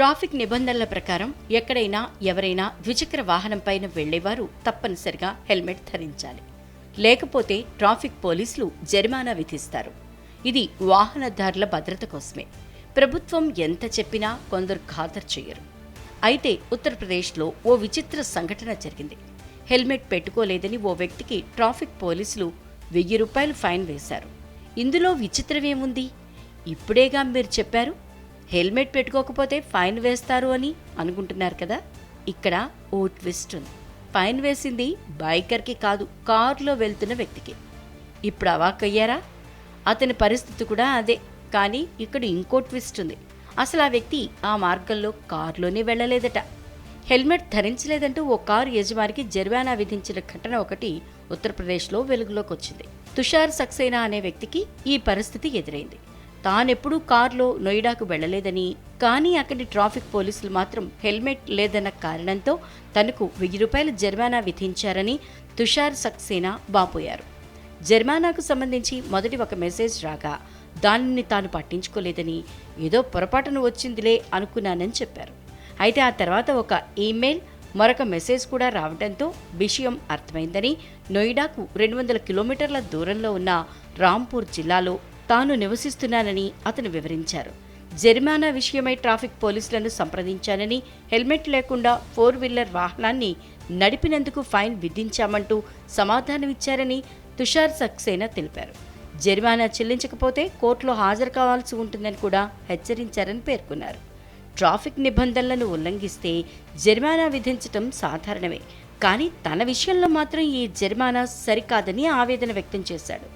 Traffic నిబంధనల ప్రకారం ఎక్కడైనా ఎవరైనా ద్విచక్ర వాహనంపైన వెళ్ళేవారు తప్పనిసరిగా హెల్మెట్ ధరించాలి. లేకపోతే ట్రాఫిక్ పోలీసులు జరిమానా విధిస్తారు. ఇది వాహనదారుల భద్రత కోసమే. ప్రభుత్వం ఎంత చెప్పినా కొందరు ఖాతరు చేయరు అయితే ఉత్తరప్రదేశ్లో ఓ విచిత్ర సంఘటన జరిగింది. హెల్మెట్ పెట్టుకోలేదని ఓ వ్యక్తికి ట్రాఫిక్ పోలీసులు వెయ్యి రూపాయలు ఫైన్ వేశారు. ఇందులో విచిత్రమేముంది? ఇప్పుడేగా మీరు చెప్పారు? హెల్మెట్ పెట్టుకోకపోతే ఫైన్ వేస్తారు అని అనుకుంటున్నారు కదా. ఇక్కడ ఓ ట్విస్ట్ ఉంది. ఫైన్ వేసింది బైకర్కి కాదు కారులో వెళ్తున్న వ్యక్తికి. ఇప్పుడు అవాక్కయ్యారా అతని పరిస్థితి కూడా అదే. కానీ ఇక్కడ ఇంకో ట్విస్ట్ ఉంది. అసలు ఆ వ్యక్తి ఆ మార్గంలో కారులోనే వెళ్ళలేదట. హెల్మెట్ ధరించలేదంటూ ఓ కారు యజమానికి జరిమానా విధించిన ఘటన ఒకటి ఉత్తరప్రదేశ్లో వెలుగులోకి వచ్చింది. తుషార్ సక్సేనా అనే వ్యక్తికి ఈ పరిస్థితి ఎదురైంది. తానెప్పుడూ కారులో నొయిడాకు వెళ్ళలేదని కానీ అక్కడి ట్రాఫిక్ పోలీసులు మాత్రం హెల్మెట్ లేదన్న కారణంతో తనకు వెయ్యి రూపాయల జరిమానా విధించారని తుషార్ సక్సేనా బాపోయారు జరిమానాకు సంబంధించి మొదటి ఒక మెసేజ్ రాగా దానిని తాను పట్టించుకోలేదని ఏదో పొరపాటును వచ్చిందిలే అనుకున్నానని చెప్పారు. అయితే ఆ తర్వాత ఒక ఈమెయిల్ మరొక మెసేజ్ కూడా రావడంతో విషయం అర్థమైందని నోయిడాకు రెండు వందల కిలోమీటర్ల దూరంలో ఉన్న రాంపూర్ జిల్లాలో తాను నివసిస్తున్నానని అతను వివరించారు. జరిమానా విషయమై ట్రాఫిక్ పోలీసులను సంప్రదించానని హెల్మెట్ లేకుండా ఫోర్ వీలర్ వాహనాన్ని నడిపినందుకు ఫైన్ విధించామంటూ సమాధానమిచ్చారని తుషార్ సక్సేనా తెలిపారు. జరిమానా చెల్లించకపోతే కోర్టులో హాజరు కావాల్సి ఉంటుందని కూడా హెచ్చరించారని పేర్కొన్నారు. ట్రాఫిక్ నిబంధనలను ఉల్లంఘిస్తే జరిమానా విధించటం సాధారణమే కానీ తన విషయంలో మాత్రం ఈ జరిమానా సరికాదని ఆవేదన వ్యక్తం చేశాడు.